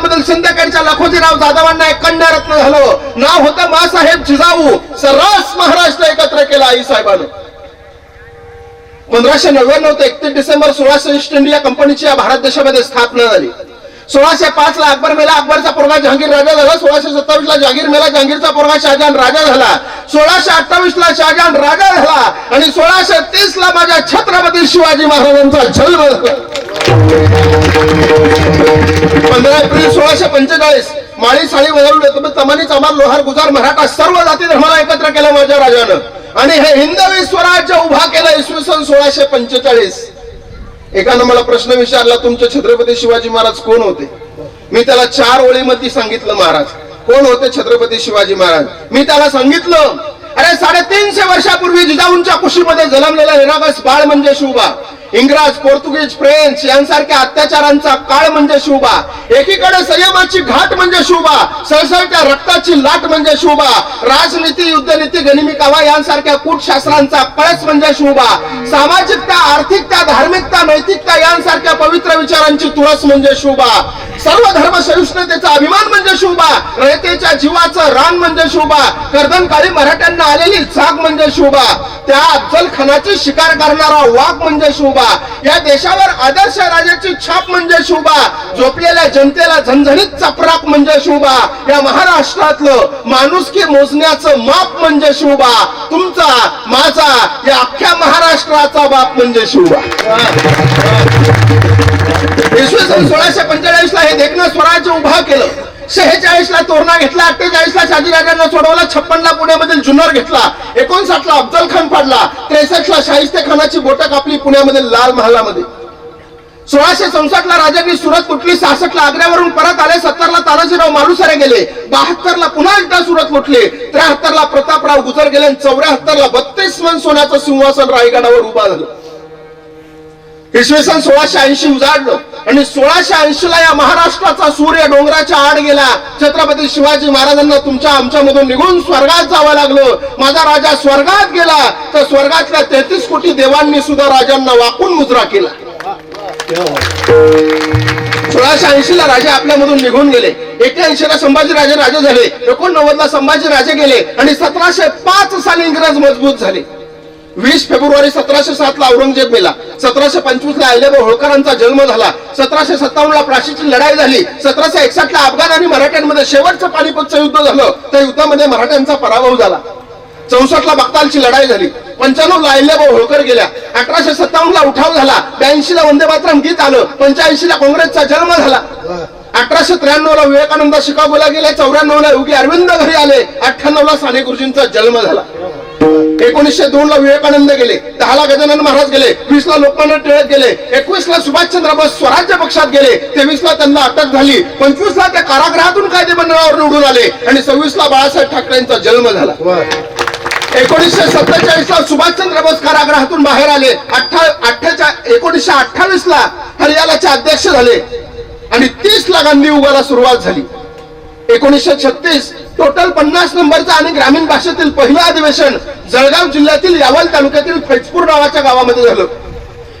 मधील संध्याकाळच्या लखोजीराव जाधवांना एक कन्यारत्न झालं. नाव होतं मासाहेब जिजाऊ. सर्रास महाराष्ट्र एकत्र केला आई साहेबानं. पंधराशे नव्याण्णव ते एकतीस डिसेंबर सोळाशे ईस्ट इंडिया कंपनीची या भारत देशामध्ये स्थापना झाली. सोळाशे पाच ला अकबर मेला अकबरचा पोरगा जहांगीर राजा झाला. सोळाशे सत्तावीस ला जहांगीर मेला जहांगीरचा पोरगा शहाजहान राजा झाला. सोळाशे अठ्ठावीस ला शहाजहान राजा झाला. आणि सोळाशे तीस ला माझ्या छत्रपती शिवाजी महाराजांचा जन्म झाला. पंधरा एप्रिल सोळाशे पंचेचाळीस. माळी साळी वळवली तमानी चमार लोहार गुजार मराठा सर्व जाती धर्माला एकत्र केलं माझ्या राजानं. आणि हे हिंदवी स्वराज्य उभा केलं इसवी सन सोळाशे पंचेचाळीस. एकानं मला प्रश्न विचारला तुमचे छत्रपती शिवाजी महाराज कोण होते? मी त्याला चार ओळीमध्ये सांगितलं महाराज. कोण होते छत्रपती शिवाजी महाराज? मी त्याला सांगितलं अरे साडेतीनशे वर्षापूर्वी जिजाऊंच्या कुशीमध्ये जन्मलेला निरागस बाळ म्हणजे शिवबा इंग्रज पोर्तुगीज फ्रेंच यांसारख्या अत्याचारांचा काळ म्हणजे शिवबा एकीकडे संयमाची घाट म्हणजे शिवबा सळसळत्या रक्ताची लाट म्हणजे शिवबा राजनीती युद्धनीती गनिमी कावा यांसारख्या कूटशास्त्रांचा कळस म्हणजे शिवबा सामाजिकता आर्थिकता धार्मिकता नैतिकता यांसारख्या पवित्र विचारांची तुळस म्हणजे शिवबा सर्व धर्म सहिष्णुतेचा अभिमान म्हणजे शिवबा रयतेच्या जीवाचं रान म्हणजे शिवबा कर्दनकाळी मराठ्यांना आलेली जाग म्हणजे शिवबा त्या अफजल खानाची शिकार करणारा वाघ म्हणजे शोभा. या देशावर आदर्श राजाची छाप म्हणजे शोभा. झोपलेल्या जनतेला झणझणीत चपराक म्हणजे शोभा. या महाराष्ट्रातलं माणुसकी मोजण्याचं माप म्हणजे शोभा. तुमचा माझा या अख्ख्या महाराष्ट्राचा बाप म्हणजे शिवबा इसवी सन सोळाशे पंचेचाळीस ला हे देखणं स्वराज्य उभा केलं. शेहेचाळीस ला तोरणा घेतला अठ्ठेचाळीस ला शहाजीराजांना सोडवला छप्पन ला पुण्यामधील जुन्नर घेतला एकोणसाठ ला अफजल खान पाडला त्रेसष्ट ला शाहिस्ते खानाची बोटं कापली पुण्यामध्ये लाल महालामध्ये. सोळाशे चौसष्ट ला राजांनी सुरत लुटली सहासष्ट ला आग्र्यावरून परत आले सत्तर ला तानाजीराव मालुसरे गेले बहात्तर ला पुन्हा एकदा सुरत लुटले त्र्याहत्तर ला प्रतापराव गुजर गेले चौऱ्याहत्तर ला बत्तीस मन सोन्याचं सिंहासन रायगडावर उभा झालं इसवी सन सोळाशे ऐंशी उजाडलं आणि सोळाशे ऐंशी ला या महाराष्ट्राचा सूर्य डोंगराच्या आड गेला. छत्रपती शिवाजी महाराजांना तुमच्या आमच्यामधून निघून स्वर्गात जावं लागलं. माझा राजा स्वर्गात गेला. तर स्वर्गातल्या तेहतीस कोटी देवांनी सुद्धा राजांना वाकून मुजरा केला. सोळाशे ऐंशी ला राजे आपल्यामधून निघून गेले. एक्क्याऐंशी ला संभाजी राजे राजे झाले. एकोणनव्वद ला संभाजी राजे गेले. आणि सतराशे पाच साली इंग्रज मजबूत झाले. वीस फेब्रुवारी सतराशे सात ला औरंगजेब मेला. सतराशे पंचवीस ला अहिल्याबाई होळकरांचा जन्म झाला. सतराशे सत्तावन्न ला प्लाशीची लढाई झाली. सतराशे एकसष्ट ला अफगाण आणि मराठ्यांमध्ये शेवटचं पानिपतचं युद्ध झालं. त्या युद्धामध्ये मराठ्यांचा पराभव झाला. चौसष्ट ला बक्तालची लढाई झाली. पंच्याण्णव ला अहिल्याबाई होळकर गेल्या. अठराशे सत्तावन्न ला उठाव झाला. ब्याऐंशी ला वंदे मातरम गीत आलं. पंच्याऐंशी ला काँग्रेसचा जन्म झाला. अठराशे त्र्याण्णव ला विवेकानंद शिकागोला गेले चौऱ्याण्णव ला योगी अरविंद घरी आले. अठ्ठ्याण्णव ला साने गुरुजींचा जन्म झाला. एकोणीसशे दोन ला विवेकानंद गेले दहा ला गजानन महाराज गेले वीस ला लोकमान्य टिळक गेले एकवीस ला सुभाषचंद्र बोस स्वराज्य पक्षात गेले तेवीस ला त्यांना अटक झाली पंचवीस ला त्या कारागृहातून कायदे मंडळावर निवडून आले आणि सव्वीस ला बाळासाहेब ठाकरेंचा जन्म झाला. एकोणीसशे सत्तेचाळीस ला सुभाषचंद्र बोस कारागृहातून बाहेर आले अठ्ठा एकोणीसशे अठ्ठावीस ला हरियाणाचे अध्यक्ष झाले आणि तीस ला गांधी युगाला सुरुवात झाली. एकोणीसशे छत्तीस टोटल पन्नास नंबरचं आणि ग्रामीण भाषेतील पहिलं अधिवेशन जळगाव जिल्ह्यातील यावल तालुक्यातील फैजपूर नावाच्या गावामध्ये झालं.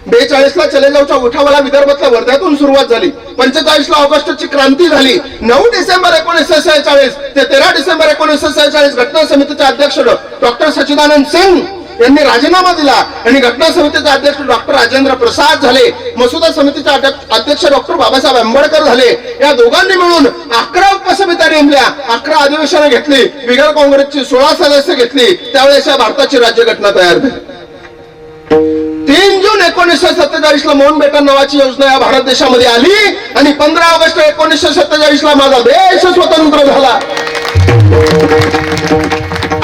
बेचाळीस ला चलेगावच्या उठावाला विदर्भातल्या वर्ध्यातून सुरुवात झाली. पंचेचाळीस ला ऑगस्टची क्रांती झाली. नऊ डिसेंबर एकोणीसशे सेहेचाळीस ते तेरा डिसेंबर एकोणीसशे सेहेचाळीस घटना समितीचे अध्यक्ष डॉक्टर सच्चिदानंद सिंग यांनी राजीनामा दिला. आणि घटना समितीचे अध्यक्ष डॉक्टर राजेंद्र प्रसाद झाले मसुदा समितीचे अध्यक्ष- डॉक्टर बाबासाहेब आंबेडकर झाले. या दोघांनी मिळून अकरा उपसमित्या नेमल्या. अकरा अधिवेशनं घेतली. बिगर काँग्रेसची सोळा सदस्य घेतली. त्यावेळेस या भारताची राज्यघटना तयार झाली. तीन जून एकोणीसशे सत्तेचाळीस ला मोहन बेटा नावाची योजना या भारत देशामध्ये आली आणि पंधरा ऑगस्ट एकोणीसशे सत्तेचाळीस ला माझा देश स्वतंत्र झाला.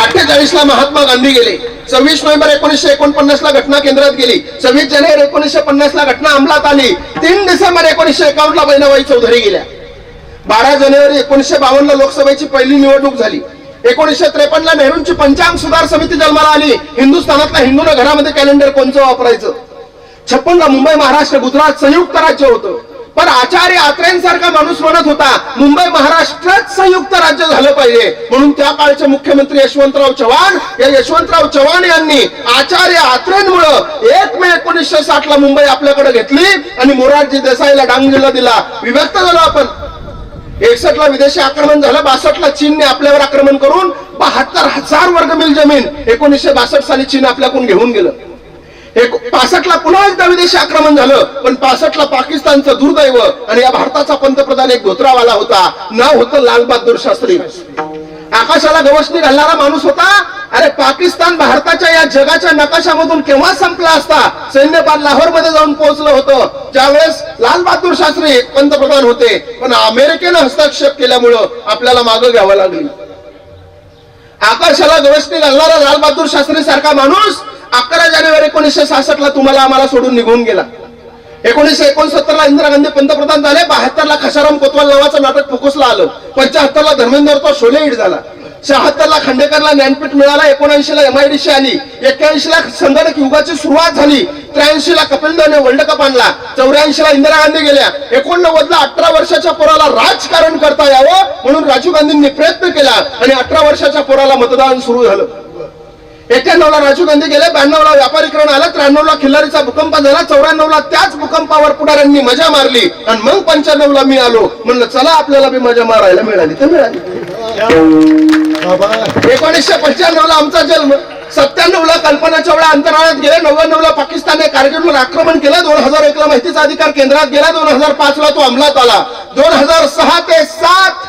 अठ्ठेचाळीस ला महात्मा गांधी गेले. सव्वीस नोव्हेंबर एकोणीसशे एकोणपन्नास ला घटना केंद्रात गेली. सव्वीस जानेवारी एकोणीसशे पन्नास ला घटना अंमलात आली. तीन डिसेंबर एकोणीसशे एकावन्न ला बहिणाबाई चौधरी गेल्या. बारा जानेवारी एकोणीसशे बावन्न ला लोकसभेची पहिली निवडणूक झाली. एकोणीसशे त्रेपन्न ला नेहरूंची पंचांग सुधार समिती जन्माला आली. हिंदुस्थानातल्या हिंदूनं घरामध्ये कॅलेंडर कोणचं वापरायचं? छप्पन ला मुंबई महाराष्ट्र गुजरात संयुक्त राज्य होतं. पण आचार्य आत्रेंसारखा माणूस म्हणत होता मुंबई महाराष्ट्रच संयुक्त राज्य झालं पाहिजे. म्हणून त्या काळचे मुख्यमंत्री यशवंतराव चव्हाण या यशवंतराव चव्हाण यांनी आचार्य आत्रेंमुळं एक मे एकोणीसशे साठ ला मुंबई आपल्याकडे घेतली आणि मोरारजी देसाईला डांग जिल्हा दिला. विभक्त झालो आपण. एकसष्ट ला विदेशी आक्रमण झालं बासष्ट ला चीनने आपल्यावर आक्रमण करून बहात्तर हजार वर्ग मिल जमीन एकोणीसशे बासष्ट साली चीन आपल्याकडून घेऊन गेलं. एक पासष्ट पुन्हा एकदा विदेशी आक्रमण झालं पण पासटला पाकिस्तानचं दुर्दैव आणि या भारताचा पंतप्रधान एक धोत्रावाला होता. नाव होतं लालबहादूर शास्त्री. आकाशाला गवसणी घालणारा माणूस होता. अरे पाकिस्तान भारताच्या या जगाच्या नकाशामधून केव्हा संपला असता? सैन्यपाल लाहोरमध्ये जाऊन पोहोचलं होतं. ज्यावेळेस लाल बहादूर शास्त्री पंतप्रधान होते पण अमेरिकेनं हस्तक्षेप केल्यामुळं आपल्याला मागं घ्यावं लागली. आकाशाला गवसणी घालणारा लाल बहादूर शास्त्री सारखा माणूस अकरा जानेवारी एकोणीसशे सहासष्ट ला तुम्हाला आम्हाला सोडून निघून गेला. एकोणीसशे एकोणसत्तर ला इंदिरा गांधी पंतप्रधान झाले बहात्तर ला खसाराम कोतवाल नावाचं नाटक फुकुसला आलं पंच्याहत्तर ला धर्मेंद्रचा शोले हिट झाला शहात्तर ला खांडेकरला ज्ञानपीठ मिळाला एकोणऐंशी ला एमआयडीसी आली एक्क्याऐंशी ला संगणक युगाची सुरुवात झाली त्र्याऐंशी ला कपिल देवने वर्ल्ड कप आणला चौऱ्याऐंशी ला इंदिरा गांधी गेल्या एकोणनव्वद ला अठरा वर्षाच्या पोराला राजकारण करता यावं म्हणून राजीव गांधींनी प्रयत्न केला आणि अठरा वर्षाच्या पोराला मतदान सुरू झालं. एक्क्याण्णव ला राजीव गांधी गेले ब्याण्णव ला व्यापारीकरण आलं त्र्याण्णव ला खिल्लारीचा भूकंप झाला चौऱ्याण्णव ला त्याच भूकंपावर पुढाऱ्यांनी मजा मारली आणि मग पंच्याण्णव ला मी आलो. म्हणलं चला आपल्याला बी मजा मारायला मिळाली तर मिळाली. एकोणीसशे पंच्याण्णव ला आमचा जन्म. सत्त्याण्णव ला कल्पना चावला अंतराळात गेले नव्याण्णव ला पाकिस्तानने कारगिलवर आक्रमण केलं दोन हजार एक ला माहितीचा अधिकार केंद्रात गेला दोन हजार पाच ला तो अंमलात आला. दोन हजार सहा ते सात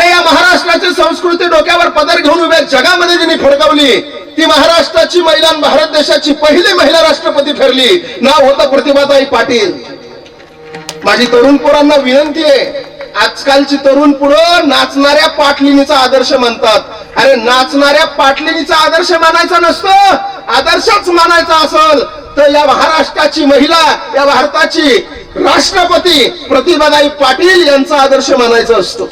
अरे या महाराष्ट्राची संस्कृती डोक्यावर पदर घेऊन उभ्या जगामध्ये जिने फडकावली ती महाराष्ट्राची महिला भारत देशाची पहिली महिला राष्ट्रपती ठरली. नाव होतं प्रतिभाताई पाटील. माझी तरुण पोरांना विनंती आहे आजकालची तरुण पुढं नाचणाऱ्या पाटलिनीचा आदर्श म्हणतात. अरे नाचणाऱ्या पाटलिनीचा आदर्श मानायचा नसतो आदर्शच मानायचा असेल तर या महाराष्ट्राची महिला या भारताची राष्ट्रपती प्रतिभाताई पाटील यांचा आदर्श मानायचा असतो.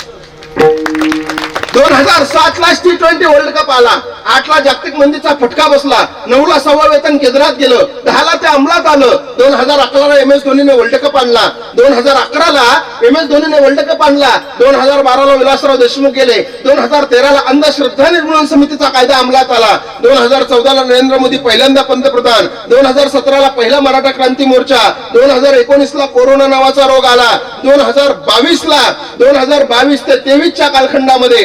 दोन हजार सात ला टी ट्वेंटी वर्ल्ड कप आला. आठ ला जागतिक मंदीचा फटका बसला. नऊ ला सव्वा वेतन केंद्रात गेलं. दहा ला ते अंमलात आलं. दोन हजार अकराला एम एस धोनीने वर्ल्ड कप आणला. दोन हजार अकराला एम एस धोनीने वर्ल्ड कप आणला. दोन हजार बाराला विलासराव देशमुख गेले. दोन हजार तेराला अंधश्रद्धा निर्मूलन समितीचा कायदा अंमलात आला. दोन हजार चौदाला नरेंद्र मोदी पहिल्यांदा पंतप्रधान. दोन हजार सतराला पहिला मराठा क्रांती मोर्चा. दोन हजार एकोणीस ला कोरोना नावाचा रोग आला. दोन हजार बावीस ला दोन हजार बावीस ते तेवीस च्या कालखंडामध्ये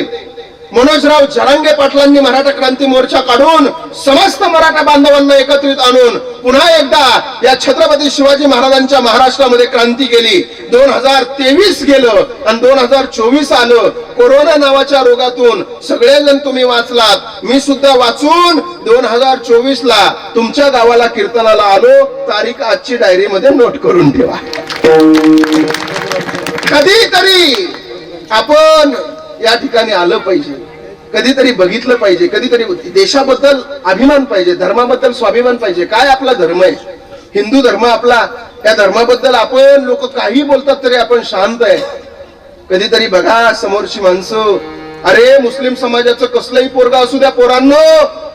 मनोजराव जरांगे पाटलांनी मराठा क्रांती मोर्चा काढून समस्त मराठा बांधवांना एकत्रित आणून पुन्हा एकदा या छत्रपती शिवाजी महाराजांच्या महाराष्ट्रामध्ये क्रांती केली. दोन हजार तेवीस गेलं आणि दोन हजार चोवीस आलं. कोरोना नावाच्या रोगातून सगळेजण तुम्ही वाचलात. मी सुद्धा वाचून दोन हजार चोवीस ला तुमच्या गावाला कीर्तनाला आलो. तारीख आजची डायरीमध्ये नोट करून ठेवा. कधीतरी आपण या ठिकाणी आलं पाहिजे. कधीतरी बघितलं पाहिजे. कधीतरी देशाबद्दल अभिमान पाहिजे धर्माबद्दल स्वाभिमान पाहिजे. काय आपला धर्म आहे? हिंदू धर्म आपला या धर्माबद्दल आपण लोक काही बोलतात तरी आपण शांत आहे. कधीतरी बघा समोरची माणसं अरे मुस्लिम समाजाचं कसलंही पोरगा असू द्या पोरांनो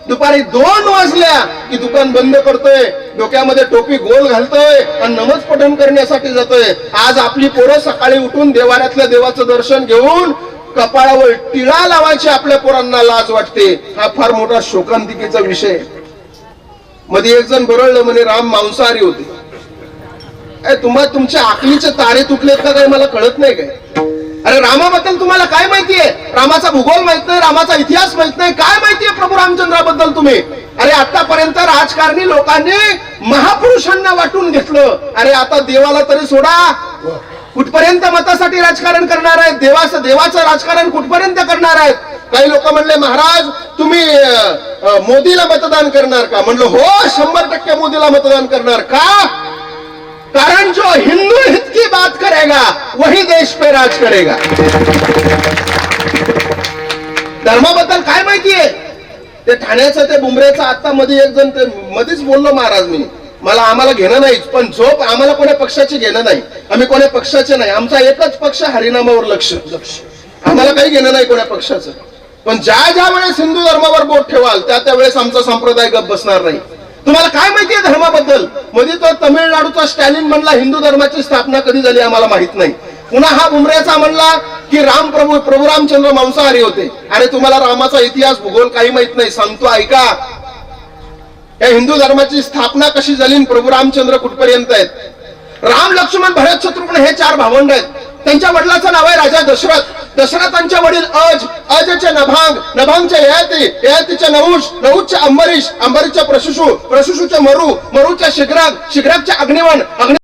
दुपारी दोन वाजल्या की दुकान बंद करतोय डोक्यामध्ये टोपी गोल घालतोय आणि नमज पठण करण्यासाठी जातोय. आज आपली पोरं सकाळी उठून देवाऱ्यातल्या देवाचं दर्शन घेऊन कपाळावर टिळा लावायची आपल्या पोरांना लाज वाटते हा फार मोठा शोकांतिकेचा विषयमध्ये एक जण बरळलं म्हणे राम मांसाहारी होते. तुम्हाला तुमच्या आखलीचे तारे तुटलेत का काही मला कळत नाही काय? अरे रामाबद्दल तुम्हाला काय माहितीये रामाचा भूगोल माहीत नाही रामाचा इतिहास माहीत नाही काय माहितीये प्रभू रामचंद्राबद्दल तुम्ही? अरे आतापर्यंत राजकारणी लोकांनी महापुरुषांना वाटून घेतलं. अरे आता देवाला तरी सोडा. कुठपर्यंत मतासाठी राजकारण करणार आहेत? देवाचं देवाचं राजकारण कुठपर्यंत करणार आहेत? काही लोक म्हणले महाराज तुम्ही मोदीला मतदान करणार का? म्हणलं हो शंभर टक्के मोदीला मतदान करणार का? कारण जो हिंदू हित की बात करेगा वही देश पे राज करेगा. धर्माबद्दल काय माहितीये ते ठाण्याचं ते बुमरेचं आता मध्ये एक जण ते मध्येच बोललो महाराज मी. मला आम्हाला घेणं नाहीच पण झोप आम्हाला कोण्या पक्षाची घेणं नाही. आम्ही कोण्या पक्षाचे नाही. आमचा एकच पक्ष हरिनामावर लक्ष आम्हाला काही घेणं नाही कोण्या पक्षाचं. पण ज्या ज्या वेळेस हिंदू धर्मावर बोट ठेवाल त्या त्यावेळेस आमचा संप्रदाय गप बसणार नाही. तुम्हाला काय माहितीये धर्माबद्दल? मध्ये तो तमिळनाडूचा स्टॅलिन म्हणला हिंदू धर्माची स्थापना कधी झाली आम्हाला माहीत नाही. पुन्हा हा उमऱ्याचा म्हणला की राम प्रभू प्रभू रामचंद्र मांसाहारी होते. अरे तुम्हाला रामाचा इतिहास भूगोल काही माहीत नाही. सांगतो ऐका. या हिंदू धर्माची स्थापना कशी झाली प्रभू रामचंद्र कुठपर्यंत आहेत? राम लक्ष्मण भरत शत्रुघ्न हे चार भावंड आहेत. त्यांच्या वडिलाचं नाव आहे राजा दशरथ. दशरथांच्या वडील अज अजचे नभांग नभांगच्या ययाती ययातीच्या नहुष नहुषचे अंबरीश अंबरीशचे प्रशुषू प्रशुषूच्या मरू मरूच्या शिग्राग शिग्रागचे अग्निवन अग्नि